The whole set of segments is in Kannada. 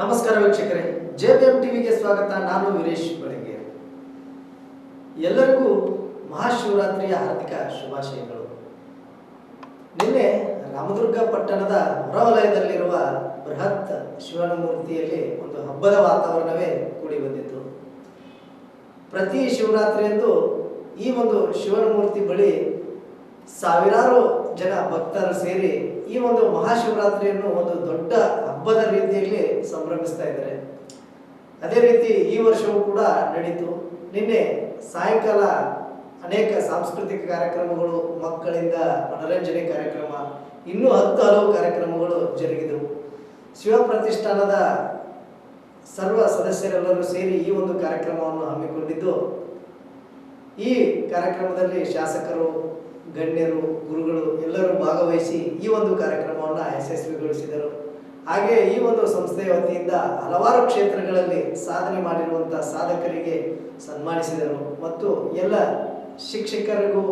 ನಮಸ್ಕಾರ ವೀಕ್ಷಕರೇ, ಜೆಬಿಎಂ ಟಿವಿಗೆ ಸ್ವಾಗತ, ನಾನು ವೀರೇಶ್ ಬೆಳಗ್ಗೆ ಎಲ್ಲರಿಗೂ ಮಹಾಶಿವರಾತ್ರಿಯ ಹಾರ್ದಿಕ ಶುಭಾಶಯಗಳು. ನಿನ್ನೆ ರಾಮದುರ್ಗ ಪಟ್ಟಣದ ಹೊರವಲಯದಲ್ಲಿರುವ ಬೃಹತ್ ಶಿವನ ಮೂರ್ತಿಯಲ್ಲಿ ಒಂದು ಹಬ್ಬದ ವಾತಾವರಣವೇ ಕೂಡಿ ಬಂದಿತ್ತು ಪ್ರತಿ ಶಿವರಾತ್ರಿಯಂದು ಈ ಒಂದು ಶಿವನ ಮೂರ್ತಿ ಬಳಿ ಸಾವಿರಾರು ಜನ ಭಕ್ತರು ಸೇರಿ ಈ ಒಂದು ಮಹಾಶಿವರಾತ್ರಿಯನ್ನು ಒಂದು ದೊಡ್ಡ ಹಬ್ಬದ ರೀತಿಯಲ್ಲಿ ಸಂಭ್ರಮಿಸ್ತಾ ಇದ್ದಾರೆ. ಅದೇ ರೀತಿ ಈ ವರ್ಷವೂ ಕೂಡ ನಡೀತು. ನಿನ್ನೆ ಸಾಯಂಕಾಲ ಅನೇಕ ಸಾಂಸ್ಕೃತಿಕ ಕಾರ್ಯಕ್ರಮಗಳು, ಮಕ್ಕಳಿಂದ ಮನರಂಜನೆ ಕಾರ್ಯಕ್ರಮ, ಇನ್ನೂ ಹತ್ತು ಹಲವು ಕಾರ್ಯಕ್ರಮಗಳು ಜರುಗಿದವು. ಶಿವ ಪ್ರತಿಷ್ಠಾನದ ಸರ್ವ ಸದಸ್ಯರೆಲ್ಲರೂ ಸೇರಿ ಈ ಒಂದು ಕಾರ್ಯಕ್ರಮವನ್ನು ಹಮ್ಮಿಕೊಂಡಿದ್ದು. ಈ ಕಾರ್ಯಕ್ರಮದಲ್ಲಿ ಶಾಸಕರು ಗಣ್ಯರು, ಗುರುಗಳು ಎಲ್ಲರೂ ಭಾಗವಹಿಸಿ ಈ ಒಂದು ಕಾರ್ಯಕ್ರಮವನ್ನು ಯಶಸ್ವಿಗೊಳಿಸಿದರು. ಹಾಗೆ ಈ ಒಂದು ಸಂಸ್ಥೆಯ ವತಿಯಿಂದ ಹಲವಾರು ಕ್ಷೇತ್ರಗಳಲ್ಲಿ ಸಾಧನೆ ಮಾಡಿರುವಂಥ ಸಾಧಕರಿಗೆ ಸನ್ಮಾನಿಸಿದರು ಮತ್ತು ಎಲ್ಲ ಶಿಕ್ಷಕರಿಗೂ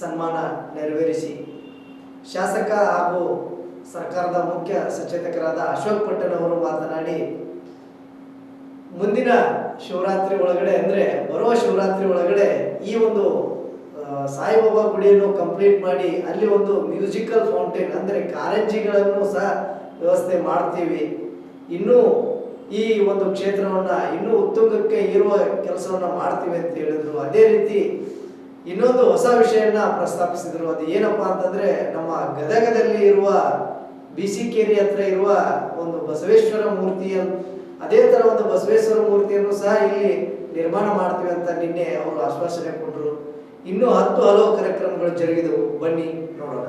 ಸನ್ಮಾನ ನೆರವೇರಿಸಿ. ಶಾಸಕ ಹಾಗೂ ಸರ್ಕಾರದ ಮುಖ್ಯ ಸಚೇತಕರಾದ ಅಶೋಕ್ ಪಟ್ಟಣ್ ಅವರು ಮಾತನಾಡಿ, ಮುಂದಿನ ಶಿವರಾತ್ರಿ ಒಳಗಡೆ ಅಂದರೆ ಬರುವ ಶಿವರಾತ್ರಿ ಒಳಗಡೆ ಈ ಒಂದು ಸಾಯಿಬಾಬಾ ಗುಡಿಯನ್ನು ಕಂಪ್ಲೀಟ್ ಮಾಡಿ ಅಲ್ಲಿ ಒಂದು ಮ್ಯೂಸಿಕಲ್ ಫೌಂಟೇನ್ ಅಂದ್ರೆ ಕಾರಂಜಿಗಳನ್ನು ಸಹ ವ್ಯವಸ್ಥೆ ಮಾಡ್ತೀವಿ. ಇನ್ನೂ ಈ ಒಂದು ಕ್ಷೇತ್ರವನ್ನ ಇನ್ನೂ ಉತ್ತುಂಗಕ್ಕೆ ಇರುವ ಕೆಲಸವನ್ನ ಮಾಡ್ತೀವಿ ಅಂತ ಹೇಳಿದ್ರು. ಅದೇ ರೀತಿ ಇನ್ನೊಂದು ಹೊಸ ವಿಷಯನ ಪ್ರಸ್ತಾಪಿಸಿದ್ರು. ಅದು ಏನಪ್ಪಾ ಅಂತಂದ್ರೆ ನಮ್ಮ ಗದಗದಲ್ಲಿ ಇರುವ ಬಿಸಿಕೇರಿ ಹತ್ರ ಇರುವ ಒಂದು ಬಸವೇಶ್ವರ ಮೂರ್ತಿಯ ಅದೇ ತರ ಒಂದು ಬಸವೇಶ್ವರ ಮೂರ್ತಿಯನ್ನು ಸಹ ಇಲ್ಲಿ ನಿರ್ಮಾಣ ಮಾಡ್ತೀವಿ ಅಂತ ನಿನ್ನೆ ಅವರು ಆಶ್ವಾಸನೆ ಕೊಟ್ಟರು ಇನ್ನೂ ಹತ್ತು ಹಲವು ಕಾರ್ಯಕ್ರಮಗಳು ಜರುಗಿದವು. ಬನ್ನಿ ನೋಡೋಣ.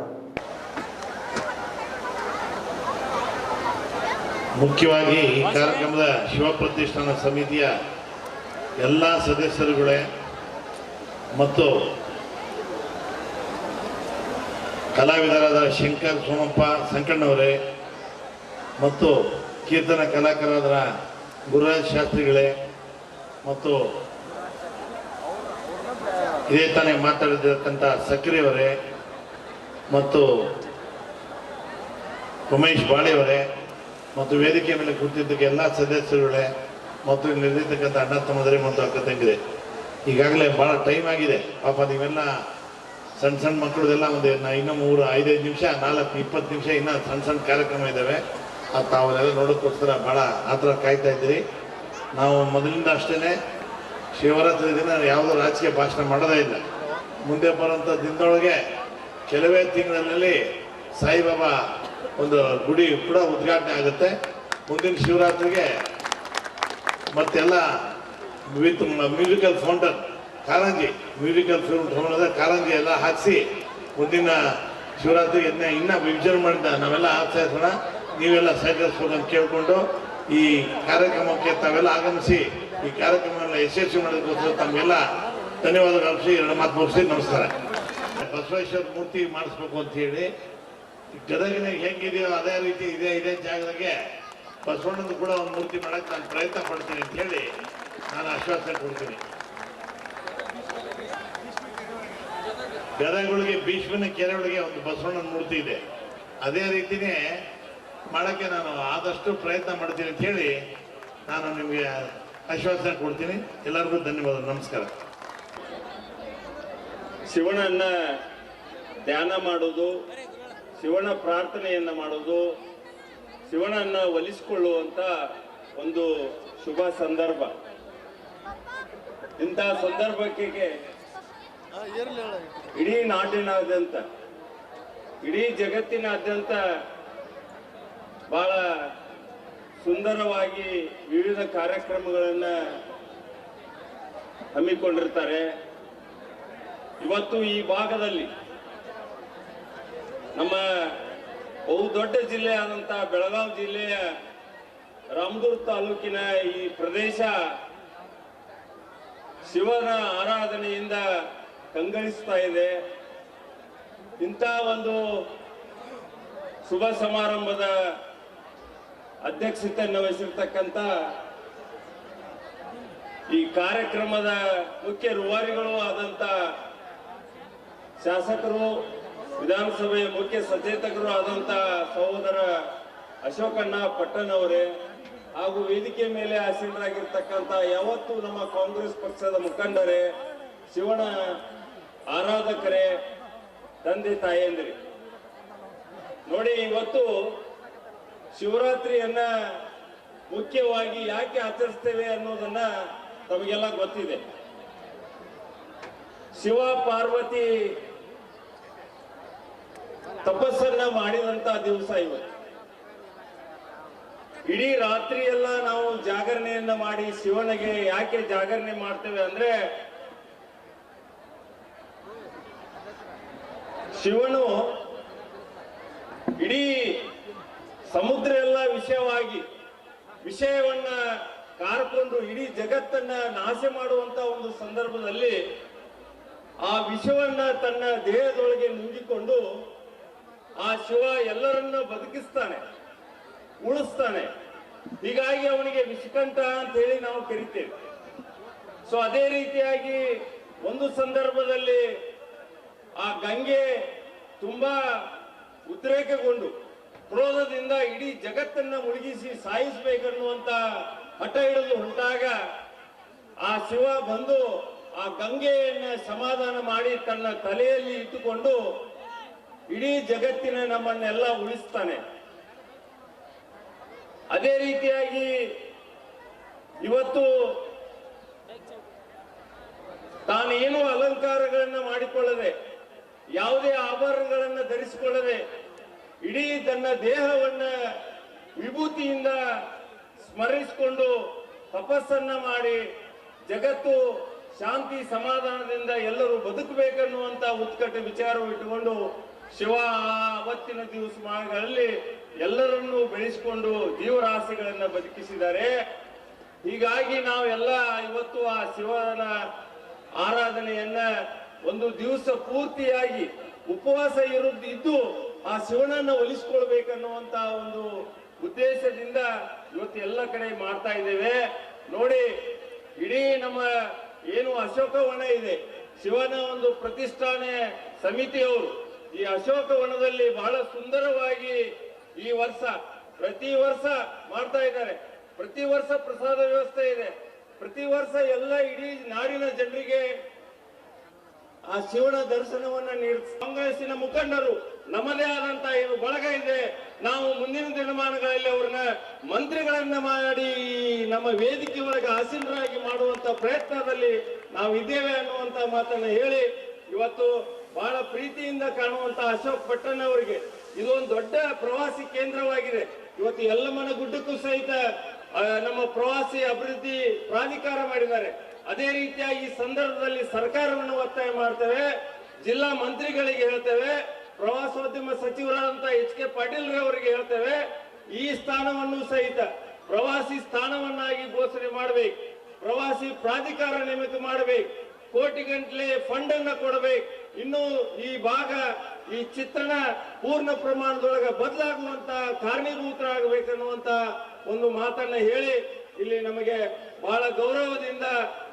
ಮುಖ್ಯವಾಗಿ ಈ ಕಾರ್ಯಕ್ರಮದ ಶಿವ ಪ್ರತಿಷ್ಠಾನ ಸಮಿತಿಯ ಎಲ್ಲ ಸದಸ್ಯರುಗಳೇ ಮತ್ತು ಕಲಾವಿದರಾದ ಶಂಕರ್ ಸೋಮಪ್ಪ ಸಂಕಣ್ಣವರೇ ಮತ್ತು ಕೀರ್ತನ ಕಲಾಕಾರರಾದ ಗುರುರಾಜ್ ಶಾಸ್ತ್ರಿಗಳೇ ಮತ್ತು ಇದೇ ತಾನೇ ಮಾತಾಡಿದಿರತಕ್ಕಂಥ ಸಕ್ರಿಯವರೇ ಮತ್ತು ಉಮೇಶ್ ಬಾಳೆಯವರೇ ಮತ್ತು ವೇದಿಕೆ ಮೇಲೆ ಕೂತಿದ್ದಕ್ಕೆ ಎಲ್ಲ ಸದಸ್ಯರುಗಳೇ ಮತ್ತು ಇಲ್ಲಿ ನಿಂತಿರ್ತಕ್ಕಂಥ ಅಣ್ಣ ತಮ್ಮದರೆ ಮತ್ತು ಅಕ್ಕ ತಂಗಿದೆ ಈಗಾಗಲೇ ಭಾಳ ಟೈಮ್ ಆಗಿದೆ. ಪಾಪ ನೀವೆಲ್ಲ ಸಣ್ಣ ಸಣ್ಣ ಮಕ್ಕಳದೆಲ್ಲ ಒಂದು ಇನ್ನೂ ಮೂರು ಐದೈದು ನಿಮಿಷ, ನಾಲ್ಕು ಇಪ್ಪತ್ತು ನಿಮಿಷ ಇನ್ನೂ ಸಣ್ಣ ಸಣ್ಣ ಕಾರ್ಯಕ್ರಮ ಇದ್ದಾವೆ ಅದು ತಾವನ್ನೆಲ್ಲ ನೋಡೋಕ್ಕೋಸ್ಕರ ಭಾಳ ಆತರ ಕಾಯ್ತಾ ಇದ್ದೀರಿ. ನಾವು ಮೊದಲಿಂದ ಅಷ್ಟೇ ಶಿವರಾತ್ರಿ ದಿನ ಯಾವುದೋ ರಾಜಕೀಯ ಭಾಷಣ ಮಾಡೋದೇ ಇಲ್ಲ. ಮುಂದೆ ಬರುವಂಥ ದಿನದೊಳಗೆ ಕೆಲವೇ ತಿಂಗಳಲ್ಲಿ ಸಾಯಿಬಾಬಾ ಒಂದು ಗುಡಿ ಕೂಡ ಉದ್ಘಾಟನೆ ಆಗುತ್ತೆ. ಮುಂದಿನ ಶಿವರಾತ್ರಿಗೆ ಮತ್ತೆಲ್ಲ ವಿತ್ ಮ್ಯೂಸಿಕಲ್ ಫೌಂಡರ್ ಕಾರಂಜಿ, ಮ್ಯೂಸಿಕಲ್ ಫೌಂಟನ್ ಕಾರಂಜಿ ಎಲ್ಲ ಹಾಕಿಸಿ ಮುಂದಿನ ಶಿವರಾತ್ರಿ ಇದನ್ನ ಇನ್ನೂ ವಿಭಜನೆ ಮಾಡಿದ್ದ ನಾವೆಲ್ಲ ಆಚರಿಸೋಣ. ನೀವೆಲ್ಲ ಸಹಕರಿಸ್ಬೇಕಂತ ಕೇಳಿಕೊಂಡು ಈ ಕಾರ್ಯಕ್ರಮಕ್ಕೆ ತಾವೆಲ್ಲ ಆಗಮಿಸಿ ಈ ಕಾರ್ಯಕ್ರಮವನ್ನು ಯಶಸ್ವಿ ಮಾಡೋದಕ್ಕೋಸ್ಕರ ತಮಗೆಲ್ಲ ಧನ್ಯವಾದಗಳು ಅರ್ಪಿಸಿ ಎರಡು ಮಾತು ಮುಗಿಸಿ ನಮಸ್ಕಾರ. ಬಸವೇಶ್ವರ ಮೂರ್ತಿ ಮಾಡಿಸ್ಬೇಕು ಅಂತ ಹೇಳಿ, ಗದಗಿನ ಹೆಂಗಿದೆಯೋ ಅದೇ ರೀತಿ ಇದೇ ಇದೇ ಜಾಗದಾಗೆ ಬಸವಣ್ಣನ ಕೂಡ ಒಂದು ಮೂರ್ತಿ ಮಾಡಕ್ಕೆ ನಾನು ಪ್ರಯತ್ನ ಪಡ್ತೀನಿ ಅಂತ ಹೇಳಿ ನಾನು ಆಶ್ವಾಸನೆ ಕೊಡ್ತೀನಿ. ಗದಗಳಿಗೆ ಭೀಷ್ಮನ ಕೆರೆ ಒಳಗೆ ಒಂದು ಬಸವಣ್ಣನ ಮೂರ್ತಿ ಇದೆ. ಅದೇ ರೀತಿನೇ ಮಾಡೋಕ್ಕೆ ನಾನು ಆದಷ್ಟು ಪ್ರಯತ್ನ ಮಾಡ್ತೀನಿ ಅಂತ ಹೇಳಿ ನಾನು ನಿಮಗೆ ಆಶ್ವಾಸನೆ ಕೊಡ್ತೀನಿ. ಎಲ್ಲರಿಗೂ ಧನ್ಯವಾದ. ನಮಸ್ಕಾರ. ಶಿವನನ್ನ ಧ್ಯಾನ ಮಾಡೋದು ಶಿವನ ಪ್ರಾರ್ಥನೆಯನ್ನ ಮಾಡೋದು ಶಿವನನ್ನ ಒಲಿಸಿಕೊಳ್ಳುವಂತ ಒಂದು ಶುಭ ಸಂದರ್ಭ. ಇಂಥ ಸಂದರ್ಭಕ್ಕೆ ಇಡೀ ನಾಡಿನಾದ್ಯಂತ, ಇಡೀ ಜಗತ್ತಿನಾದ್ಯಂತ ಬಹಳ ಸುಂದರವಾಗಿ ವಿವಿಧ ಕಾರ್ಯಕ್ರಮಗಳನ್ನ ಹಮ್ಮಿಕೊಂಡಿರ್ತಾರೆ. ಇವತ್ತು ಈ ಭಾಗದಲ್ಲಿ ನಮ್ಮ ಬಹು ದೊಡ್ಡ ಜಿಲ್ಲೆ ಆದಂತ ಬೆಳಗಾವಿ ಜಿಲ್ಲೆಯ ರಾಮದುರ್ಗ ತಾಲೂಕಿನ ಈ ಪ್ರದೇಶ ಶಿವನ ಆರಾಧನೆಯಿಂದ ಕಂಗಳಿಸ್ತಾ ಇದೆ. ಇಂಥ ಒಂದು ಶುಭ ಸಮಾರಂಭದ ಅಧ್ಯಕ್ಷತೆಯನ್ನು ವಹಿಸಿರ್ತಕ್ಕಂಥ ಈ ಕಾರ್ಯಕ್ರಮದ ಮುಖ್ಯ ರೂವಾರಿಗಳು ಆದಂತ ಶಾಸಕರು, ವಿಧಾನಸಭೆಯ ಮುಖ್ಯ ಸಚೇತಕರು ಆದಂತ ಸಹೋದರ ಅಶೋಕಣ್ಣ ಪಟ್ಟಣ್ ಅವರೇ ಹಾಗೂ ವೇದಿಕೆ ಮೇಲೆ ಆಸೀನರಾಗಿರ್ತಕ್ಕಂಥ ಯಾವತ್ತು ನಮ್ಮ ಕಾಂಗ್ರೆಸ್ ಪಕ್ಷದ ಮುಖಂಡರೇ ಶಿವನ ಆರಾಧಕರೇ, ತಂದೆ ತಾಯಂದ್ರಿ. ನೋಡಿ, ಇವತ್ತು ಶಿವರಾತ್ರಿಯನ್ನ ಮುಖ್ಯವಾಗಿ ಯಾಕೆ ಆಚರಿಸ್ತೇವೆ ಅನ್ನೋದನ್ನ ತಮಗೆಲ್ಲ ಗೊತ್ತಿದೆ. ಶಿವ ಪಾರ್ವತಿ ತಪಸ್ಸನ್ನ ಮಾಡಿದಂತ ದಿವಸ ಇವತ್ತು. ಇಡೀ ರಾತ್ರಿ ಎಲ್ಲ ನಾವು ಜಾಗರಣೆಯನ್ನ ಮಾಡಿ ಶಿವನಿಗೆ ಯಾಕೆ ಜಾಗರಣೆ ಮಾಡ್ತೇವೆ ಅಂದ್ರೆ ಶಿವನು ಇಡೀ ಸಮುದ್ರ ಎಲ್ಲ ವಿಷಯವಾಗಿ, ವಿಷಯವನ್ನ ಕಾರ್ಕೊಂಡು ಇಡೀ ಜಗತ್ತನ್ನ ನಾಶ ಮಾಡುವಂತ ಒಂದು ಸಂದರ್ಭದಲ್ಲಿ ಆ ವಿಷವನ್ನ ತನ್ನ ದೇಹದೊಳಗೆ ನುಂಗಿಕೊಂಡು ಆ ಶಿವ ಎಲ್ಲರನ್ನ ಬದುಕಿಸ್ತಾನೆ, ಉಳಿಸ್ತಾನೆ. ಹೀಗಾಗಿ ಅವನಿಗೆ ವಿಷಕಂಠ ಅಂತ ಹೇಳಿ ನಾವು ಕರಿತೇವೆ. ಸೊ ಅದೇ ರೀತಿಯಾಗಿ ಒಂದು ಸಂದರ್ಭದಲ್ಲಿ ಆ ಗಂಗೆ ತುಂಬಾ ಉದ್ರೇಕಗೊಂಡು ಕ್ರೋಧದಿಂದ ಇಡೀ ಜಗತ್ತನ್ನ ಮುಳುಗಿಸಿ ಸಾಯಿಸ್ಬೇಕನ್ನುವಂತ ಹಠ ಹಿಡಿದು ಹೊಂಟಾಗ ಆ ಶಿವ ಬಂದು ಆ ಗಂಗೆಯನ್ನ ಸಮಾಧಾನ ಮಾಡಿ ತನ್ನ ತಲೆಯಲ್ಲಿ ಇಟ್ಟುಕೊಂಡು ಇಡೀ ಜಗತ್ತಿನ ನಮ್ಮನ್ನೆಲ್ಲ ಉಳಿಸ್ತಾನೆ. ಅದೇ ರೀತಿಯಾಗಿ ಇವತ್ತು ತಾನೇನು ಅಲಂಕಾರಗಳನ್ನ ಮಾಡಿಕೊಳ್ಳದೆ, ಯಾವುದೇ ಆಭರಣಗಳನ್ನ ಧರಿಸಿಕೊಳ್ಳದೆ ಇಡೀ ತನ್ನ ದೇಹವನ್ನ ವಿಭೂತಿಯಿಂದ ಸ್ಮರಿಸಿಕೊಂಡು ತಪಸ್ಸನ್ನ ಮಾಡಿ ಜಗತ್ತು ಶಾಂತಿ ಸಮಾಧಾನದಿಂದ ಎಲ್ಲರೂ ಬದುಕಬೇಕನ್ನುವಂತ ಉತ್ಕಟ ವಿಚಾರವು ಇಟ್ಟುಕೊಂಡು ಶಿವ ಅವತ್ತಿನ ದಿವಸ ದಿವಸಗಳಲ್ಲಿ ಎಲ್ಲರನ್ನೂ ಬೆಳೆಸಿಕೊಂಡು ಜೀವರಾಶಿಗಳನ್ನ ಬದುಕಿಸಿದ್ದಾರೆ. ಹೀಗಾಗಿ ನಾವೆಲ್ಲ ಇವತ್ತು ಆ ಶಿವನ ಆರಾಧನೆಯನ್ನ ಒಂದು ದಿವಸ ಪೂರ್ತಿಯಾಗಿ ಉಪವಾಸ ಇರುದ್ ಇದ್ದು ಆ ಶಿವನನ್ನ ಒಲಿಸ್ಕೊಳ್ಬೇಕನ್ನುವಂತ ಒಂದು ಉದ್ದೇಶದಿಂದ ಇವತ್ತು ಎಲ್ಲ ಕಡೆ ಮಾಡ್ತಾ ಇದ್ದೇವೆ. ನೋಡಿ, ಇಡೀ ನಮ್ಮ ಏನು ಅಶೋಕವನ ಇದೆ. ಶಿವನ ಒಂದು ಪ್ರತಿಷ್ಠಾನೆ ಸಮಿತಿಯವರು ಈ ಅಶೋಕವನದಲ್ಲಿ ಬಹಳ ಸುಂದರವಾಗಿ ಈ ವರ್ಷ, ಪ್ರತಿ ವರ್ಷ ಮಾಡ್ತಾ ಇದ್ದಾರೆ. ಪ್ರತಿ ವರ್ಷ ಪ್ರಸಾದ ವ್ಯವಸ್ಥೆ ಇದೆ. ಪ್ರತಿ ವರ್ಷ ಎಲ್ಲ ಇಡೀ ನಾಡಿನ ಜನರಿಗೆ ಆ ಶಿವನ ದರ್ಶನವನ್ನ ನೀಡ ಕಾಂಗ್ರೆಸ್ಸಿನ ಮುಖಂಡರು ನಮ್ಮದೇ ಆದಂತ ಏನು ಬಳಗ ಇದೆ. ನಾವು ಮುಂದಿನ ದಿನಮಾನಗಳಲ್ಲಿ ಅವ್ರನ್ನ ಮಂತ್ರಿಗಳನ್ನ ಮಾಡಿ ನಮ್ಮ ವೇದಿಕೆ ಒಳಗೆ ಆಸೀನರಾಗಿ ಮಾಡುವಂತ ಪ್ರಯತ್ನದಲ್ಲಿ ನಾವು ಇದ್ದೇವೆ ಅನ್ನುವಂತ ಮಾತನ್ನ ಹೇಳಿ ಇವತ್ತು ಬಹಳ ಪ್ರೀತಿಯಿಂದ ಕಾಣುವಂತ ಅಶೋಕ್ ಪಟ್ಟಣ ಅವರಿಗೆ ಇದು ಒಂದು ದೊಡ್ಡ ಪ್ರವಾಸಿ ಕೇಂದ್ರವಾಗಿದೆ. ಇವತ್ತು ಎಲ್ಲಮ್ಮನ ಗುಡ್ಡಕ್ಕೂ ಸಹಿತ ನಮ್ಮ ಪ್ರವಾಸಿ ಅಭಿವೃದ್ಧಿ ಪ್ರಾಧಿಕಾರ ಮಾಡಿದ್ದಾರೆ. ಅದೇ ರೀತಿಯಾಗಿ ಈ ಸಂದರ್ಭದಲ್ಲಿ ಸರ್ಕಾರವನ್ನು ಒತ್ತಾಯ ಮಾಡ್ತೇವೆ, ಜಿಲ್ಲಾ ಮಂತ್ರಿಗಳಿಗೆ ಹೇಳ್ತೇವೆ ಪ್ರವಾಸೋದ್ಯಮ ಸಚಿವರಾದಂತ ಎಚ್ ಕೆ ಪಾಟೀಲ್ ಅವರಿಗೆ ಹೇಳ್ತೇವೆ, ಈ ಸ್ಥಾನವನ್ನು ಸಹಿತ ಪ್ರವಾಸಿ ಸ್ಥಾನವನ್ನಾಗಿ ಘೋಷಣೆ ಮಾಡಬೇಕು, ಪ್ರವಾಸಿ ಪ್ರಾಧಿಕಾರ ನೇಮಕ ಮಾಡಬೇಕು, ಕೋಟಿ ಗಂಟ್ಲೆ ಫಂಡ್ ಅನ್ನ ಕೊಡಬೇಕು, ಇನ್ನು ಈ ಭಾಗ, ಈ ಚಿತ್ರಣ ಪೂರ್ಣ ಪ್ರಮಾಣದೊಳಗೆ ಬದಲಾಗುವಂತ ಕಾರಣೀಭೂತರಾಗಬೇಕನ್ನುವಂತ ಒಂದು ಮಾತನ್ನ ಹೇಳಿ ಇಲ್ಲಿ ನಮಗೆ ಬಹಳ ಗೌರವದಿಂದ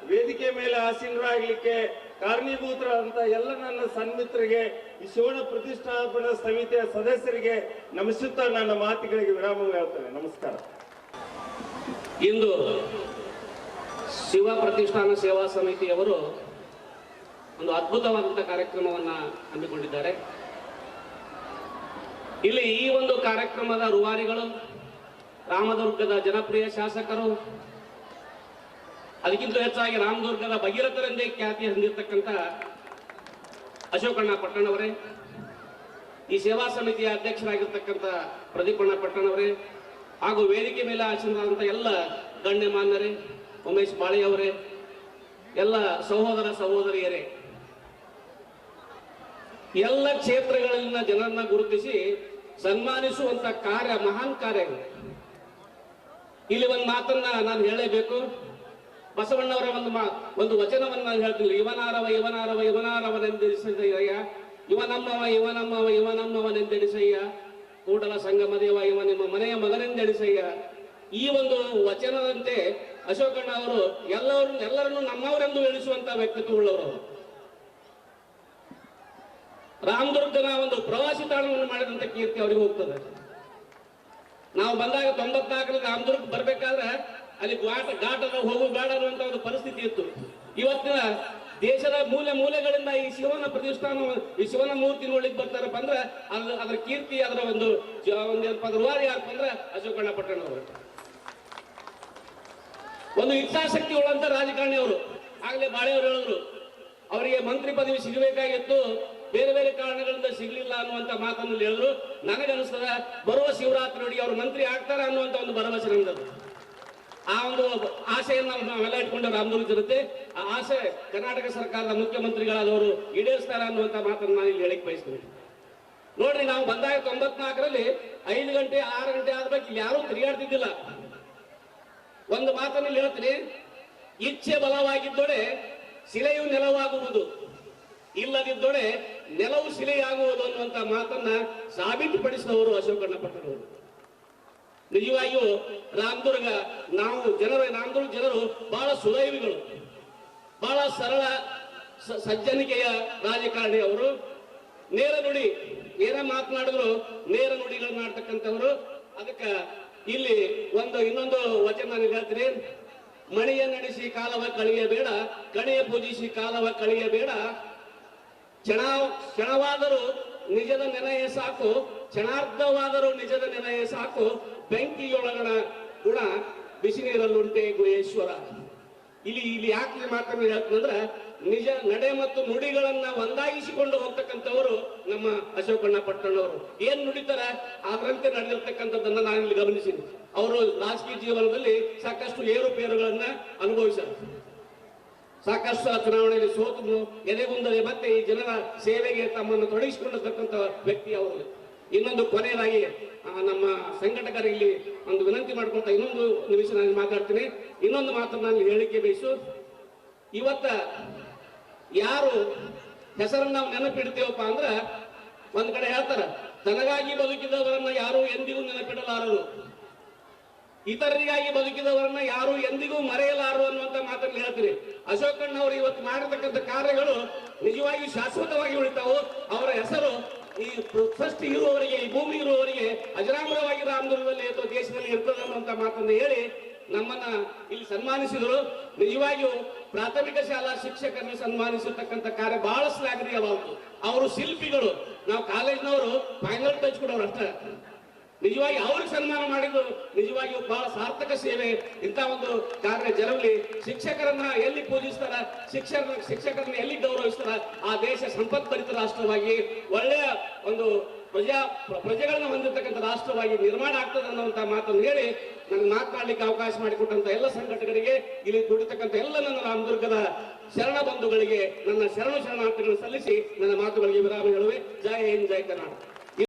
ವೇದಿಕೆ ಮೇಲೆ ಆಸೀನರಾಗಲಿಕ್ಕೆ ಕಾರಣೀಭೂತರಾದಂತ ಎಲ್ಲ ನನ್ನ ಸನ್ಮಿತ್ರರಿಗೆ ಈ ಶಿವನ ಪ್ರತಿಷ್ಠಾಪನಾ ಸಮಿತಿಯ ಸದಸ್ಯರಿಗೆ ನಮಿಸುತ್ತಾ ನನ್ನ ಮಾತುಗಳಿಗೆ ವಿರಾಮ ಹೇಳ್ತೇನೆ. ನಮಸ್ಕಾರ. ಇಂದು ಶಿವ ಪ್ರತಿಷ್ಠಾನ ಸೇವಾ ಸಮಿತಿಯವರು ಒಂದು ಅದ್ಭುತವಾದಂಥ ಕಾರ್ಯಕ್ರಮವನ್ನ ಹಮ್ಮಿಕೊಂಡಿದ್ದಾರೆ. ಇಲ್ಲಿ ಈ ಒಂದು ಕಾರ್ಯಕ್ರಮದ ರೂವಾರಿಗಳು ರಾಮದುರ್ಗದ ಜನಪ್ರಿಯ ಶಾಸಕರು, ಅದಕ್ಕಿಂತ ಹೆಚ್ಚಾಗಿ ರಾಮದುರ್ಗದ ಭಗೀರಥರೆಂದೇ ಖ್ಯಾತಿ ಹೊಂದಿರತಕ್ಕಂಥ ಅಶೋಕಣ್ಣ ಪಟ್ಟಣವರೇ ಈ ಸೇವಾ ಸಮಿತಿಯ ಅಧ್ಯಕ್ಷರಾಗಿರ್ತಕ್ಕಂಥ ಪ್ರದೀಪಣ್ಣ ಪಟ್ಟಣವರೇ ಹಾಗೂ ವೇದಿಕೆ ಮೇಲೆ ಆಚರಣಾದಂಥ ಎಲ್ಲ ಗಣ್ಯಮಾನ್ಯರೇ ಉಮೇಶ್ ಬಾಳೆಯವರೇ ಎಲ್ಲ ಸಹೋದರ ಸಹೋದರಿಯರೇ, ಎಲ್ಲ ಕ್ಷೇತ್ರಗಳಲ್ಲಿನ ಜನರನ್ನ ಗುರುತಿಸಿ ಸನ್ಮಾನಿಸುವಂತ ಕಾರ್ಯ ಮಹಾನ್ ಕಾರ್ಯ ಇಲ್ಲಿ ಒಂದು ಮಾತನ್ನ ನಾನು ಹೇಳಲೇಬೇಕು ಬಸವಣ್ಣವರ ಒಂದು ಒಂದು ವಚನವನ್ನು ನಾನು ಹೇಳ್ತೀನಿ. ಇವನಾರವ ಇವನಾರವ ಇವನಾರವನೆಂದೆಡಿಸಯ್ಯ ಇವನಮ್ಮವ ಇವನಮ್ಮವ ಇವ ನಮ್ಮವ ಇವ ನಮ್ಮವನೆಂದೆಡಿಸಯ್ಯ ಕೂಡಲ ಸಂಗಮ ದೇವ ಇವ ನಿಮ್ಮ ಮನೆಯ ಮಗನೆಂದೆಡಿಸಯ್ಯ ಈ ಒಂದು ವಚನದಂತೆ ಅಶೋಕಣ್ಣ ಅವರು ಎಲ್ಲರೂ ಎಲ್ಲರನ್ನು ನಮ್ಮವರೆಂದು ಎಣಿಸುವಂತ ವ್ಯಕ್ತಿತ್ವ ಉಳ್ಳವರು ರಾಮದುರ್ಗನ ಒಂದು ಪ್ರವಾಸಿ ತಾಣವನ್ನು ಮಾಡಿದಂತ ಕೀರ್ತಿ ಅವರಿಗೆ ಹೋಗ್ತದೆ. ನಾವು ಬಂದಾಗ ತೊಂಬತ್ನಾಲ್ಕರಲ್ಲಿ ರಾಮದುರ್ಗ ಬರ್ಬೇಕಾದ್ರೆ ಅಲ್ಲಿ ಘಾಟ ಘಾಟದ ಹೋಗು ಬೇಡ ಅನ್ನುವಂತ ಒಂದು ಪರಿಸ್ಥಿತಿ ಇತ್ತು. ಇವತ್ತಿನ ದೇಶದ ಮೂಲೆ ಮೂಲೆಗಳಿಂದ ಈ ಶಿವನ ಪ್ರತಿಷ್ಠಾನ ಈ ಶಿವನ ಮೂರ್ತಿ ನೋಡ್ಲಿಕ್ಕೆ ಬರ್ತಾರಪ್ಪ ಅಂದ್ರೆ ಅದ್ರ ಅದರ ಕೀರ್ತಿ, ಅದರ ಒಂದು ರೂವಾರಿ ಯಾರಪ್ಪ ಅಂದ್ರೆ ಅಶೋಕಣ್ಣ ಪಟ್ಟಣವರು ಒಂದು ಇಚ್ಛಾಶಕ್ತಿ ಉಳ್ಳಂತ ರಾಜಕಾರಣಿ ಅವರು. ಆಗ್ಲೇ ಬಾಳೆಯವರು ಹೇಳಿದ್ರು, ಅವರಿಗೆ ಮಂತ್ರಿ ಪದವಿ ಸಿಗಬೇಕಾಗಿತ್ತು, ಬೇರೆ ಬೇರೆ ಕಾರಣಗಳಿಂದ ಸಿಗಲಿಲ್ಲ ಅನ್ನುವಂತ ಮಾತನ್ನು ಹೇಳಿದ್ರು. ನನಗನ್ನಿಸ್ತದ, ಬರುವ ಶಿವರಾತ್ರಿ ನೋಡಿ ಅವರು ಮಂತ್ರಿ ಆಗ್ತಾರ ಅನ್ನುವಂತ ಒಂದು ಭರವಸೆ ನಮ್ದದು. ಆ ಒಂದು ಆಸೆಯನ್ನು ನಾವು ನಾವೆಲ್ಲ ಇಟ್ಕೊಂಡು ಆಂದೋಲಿಸಿರುತ್ತೆ ಆ ಆಸೆ ಕರ್ನಾಟಕ ಸರ್ಕಾರದ ಮುಖ್ಯಮಂತ್ರಿಗಳಾದವರು ಈಡೇರಿಸ್ತಾರ ಅನ್ನುವಂತ ಮಾತನ್ನು ನಾನು ಇಲ್ಲಿ ಹೇಳಿಕ್ ಬಯಸ್ತೀನಿ. ನೋಡ್ರಿ, ನಾವು ಬಂದಾಗ ತೊಂಬತ್ನಾಲ್ಕರಲ್ಲಿ ಐದು ಗಂಟೆ, ಆರು ಗಂಟೆ ಆದ ಇಲ್ಲಿ ಯಾರೂ ತಿರುಗಾಡ್ತಿದ್ದಿಲ್ಲ. ಒಂದು ಮಾತನ್ನು ಹೇಳ್ತೀನಿ. ಇಚ್ಛೆ ಬಲವಾಗಿದ್ದೊಡೆ ಶಿಲೆಯು ನೆಲವಾಗುವುದು. ಇಲ್ಲದಿದ್ದೊಡೆ ನೆಲವು ಶಿಲೆಯಾಗುವುದು ಅನ್ನುವಂತ ಮಾತನ್ನ ಸಾಬೀತುಪಡಿಸಿದವರು ಅಶೋಕಣ್ಣ ಪಟ್ಟಣವರು ನಿಜವಾಗಿಯೂ ರಾಮದುರ್ಗ, ನಾವು ಜನರ, ರಾಮದುರ್ಗ ಜನರು ಬಹಳ ಸುದೈವಿಗಳು. ಬಹಳ ಸರಳ ಸಜ್ಜನಿಕೆಯ ರಾಜಕಾರಣಿ ಅವರು. ನೇರ ನುಡಿ, ಏನೇ ಮಾತನಾಡಿದ್ರು ನೇರ ಅದಕ್ಕೆ ಇಲ್ಲಿ ಒಂದು, ಇನ್ನೊಂದು ವಚನ ನಾನು ಹೇಳ್ತೀನಿ. ಮಣಿಯ ನಡೆಸಿ ಕಾಲವ ಕಳೆಯಬೇಡ ಕಣೆಯ ಪೂಜಿಸಿ ಕಾಲವ ಕಳೆಯಬೇಡ ಕ್ಷಣ, ಕ್ಷಣವಾದರೂ ನಿಜದ ನೆನೆಯ ಸಾಕು. ಕ್ಷಣಾರ್ಧವಾದರೂ ನಿಜದ ನೆನೆಯೇ ಸಾಕು. ಬೆಂಕಿಯೊಳಗಣ ಗುಣ ಬಿಸಿ ನೀರಲ್ಲುಂಟೆ ಗುಹೇಶ್ವರ. ಇಲ್ಲಿ ಇಲ್ಲಿ ಯಾಕೆ ಮಾತನ್ನು ಹೇಳ್ತಂದ್ರೆ ನಿಜ ನಡೆ ಮತ್ತು ನುಡಿಗಳನ್ನ ಒಂದಾಗಿಸಿಕೊಂಡು ಹೋಗ್ತಕ್ಕಂಥವರು ನಮ್ಮ ಅಶೋಕಣ್ಣ ಪಟ್ಟಣ್ಣವರು ಏನ್ ನುಡಿತಾರೆ? ಅದರಂತೆ ನಡೆದಿರ್ತಕ್ಕಂಥದ್ದನ್ನ ನಾನು ಇಲ್ಲಿ ಗಮನಿಸಿನಿ. ಅವರು ರಾಜಕೀಯ ಜೀವನದಲ್ಲಿ ಸಾಕಷ್ಟು ಏರುಪೇರುಗಳನ್ನ ಅನುಭವಿಸಿದ್ರು ಸಾಕಷ್ಟು ಚುನಾವಣೆಯಲ್ಲಿ ಸೋತು ಎದೆಗುಂದದೆ ಮತ್ತೆ ಈ ಜನರ ಸೇವೆಗೆ ತಮ್ಮನ್ನು ತೊಡಗಿಸಿಕೊಂಡಿರ್ತಕ್ಕಂಥ ವ್ಯಕ್ತಿ ಅವರು. ಇನ್ನೊಂದು ಕೊನೆಯದಾಗಿ ನಮ್ಮ ನಮ್ಮ ಇಲ್ಲಿ ಒಂದು ವಿನಂತಿ ಮಾಡ್ಕೊಂತ ಇನ್ನೊಂದು ನಿಮಿಷ ನಾನು ಮಾತಾಡ್ತೀನಿ. ಇನ್ನೊಂದು ಮಾತನ್ನು ನಾನು ಹೇಳಿಕೆ ಬಯಸು. ಇವತ್ತ ಯಾರು ಹೆಸರನ್ನ ನಾವು ನೆನಪಿಡ್ತೇವಪ್ಪ ಅಂದ್ರ ಒಂದ್ ಕಡೆ ಹೇಳ್ತಾರ, ತನಗಾಗಿ ಬದುಕಿದವರನ್ನ ಯಾರು ಎಂದಿಗೂ ನೆನಪಿಡಲಾರರು. ಇತರರಿಗಾಗಿ ಬದುಕಿದವರನ್ನ ಯಾರು ಎಂದಿಗೂ ಮರೆಯಲಾರು ಅನ್ನುವಂತ ಮಾತನ್ನು ಹೇಳ್ತೀರಿ ಅಶೋಕಣ್ಣ ಅವರು ಇವತ್ತು ಮಾಡಿರ್ತಕ್ಕಂಥ ಕಾರ್ಯಗಳು ನಿಜವಾಗಿ ಶಾಶ್ವತವಾಗಿ ಉಳಿತಾವು. ಅವರ ಹೆಸರು ಈ ಸೃಷ್ಟಿ ಇರುವವರಿಗೆ ಈ ಭೂಮಿ ಇರುವವರಿಗೆ ಅಜರಾಮರವಾಗಿ ರಾಮದುರ್ಗದಲ್ಲಿ ಅಥವಾ ದೇಶದಲ್ಲಿ ಇರ್ತದೆ ಅನ್ನುವಂತ ಮಾತನ್ನು ಹೇಳಿ ನಮ್ಮನ್ನ ಇಲ್ಲಿ ಸನ್ಮಾನಿಸಿದರು. ನಿಜವಾಗಿಯೂ ಪ್ರಾಥಮಿಕ ಶಾಲಾ ಶಿಕ್ಷಕರನ್ನು ಸನ್ಮಾನಿಸಿರ್ತಕ್ಕಂಥ ಕಾರ್ಯ ಬಹಳ ಶ್ಲಾಘನೀಯವಾಗುತ್ತೆ ಅವರು ಶಿಲ್ಪಿಗಳು. ನಾವು ಕಾಲೇಜ್ನವರು ಫೈನಲ್ ಟಚ್ ಕೊಡೋರು ಅಷ್ಟೇ. ನಿಜವಾಗಿ ಅವ್ರಿಗೆ ಸನ್ಮಾನ ಮಾಡಿದ್ದು ನಿಜವಾಗಿಯೂ ಬಹಳ ಸಾರ್ಥಕ ಸೇವೆ. ಇಂಥ ಒಂದು ಕಾರ್ಯ ಜರಗಲಿ ಶಿಕ್ಷಕರನ್ನ ಎಲ್ಲಿ ಪೂಜಿಸ್ತಾರ, ಶಿಕ್ಷಕ, ಶಿಕ್ಷಕರನ್ನ ಎಲ್ಲಿ ಗೌರವಿಸ್ತಾರ, ಆ ದೇಶ ಸಂಪತ್ಭರಿತ ರಾಷ್ಟ್ರವಾಗಿ, ಒಳ್ಳೆಯ ಒಂದು ಪ್ರಜಾ ಪ್ರ- ಪ್ರಜೆಗಳನ್ನ ಹೊಂದಿರತಕ್ಕಂಥ ರಾಷ್ಟ್ರವಾಗಿ ನಿರ್ಮಾಣ ಆಗ್ತದೆ ಅನ್ನುವಂತ ಮಾತನ್ನು ಹೇಳಿ ನನಗೆ ಮಾತನಾಡಲಿಕ್ಕೆ ಅವಕಾಶ ಮಾಡಿಕೊಟ್ಟಂತ ಎಲ್ಲ ಸಂಘಟನೆಗಳಿಗೆ ಇಲ್ಲಿ ದುಡಿತಕ್ಕಂಥ ಎಲ್ಲ ನನ್ನ ರಾಮದುರ್ಗದ ಶರಣ ಬಂಧುಗಳಿಗೆ ನನ್ನ ಶರಣ ಶರಣಾರ್ಥಿಗಳನ್ನು ಸಲ್ಲಿಸಿ ನನ್ನ ಮಾತುಗಳಿಗೆ ವಿರಾಮ ಹೇಳುವೆ. ಜೈ ಹಿಂದ್, ಜೈ ಕರ್ನಾಟಕ.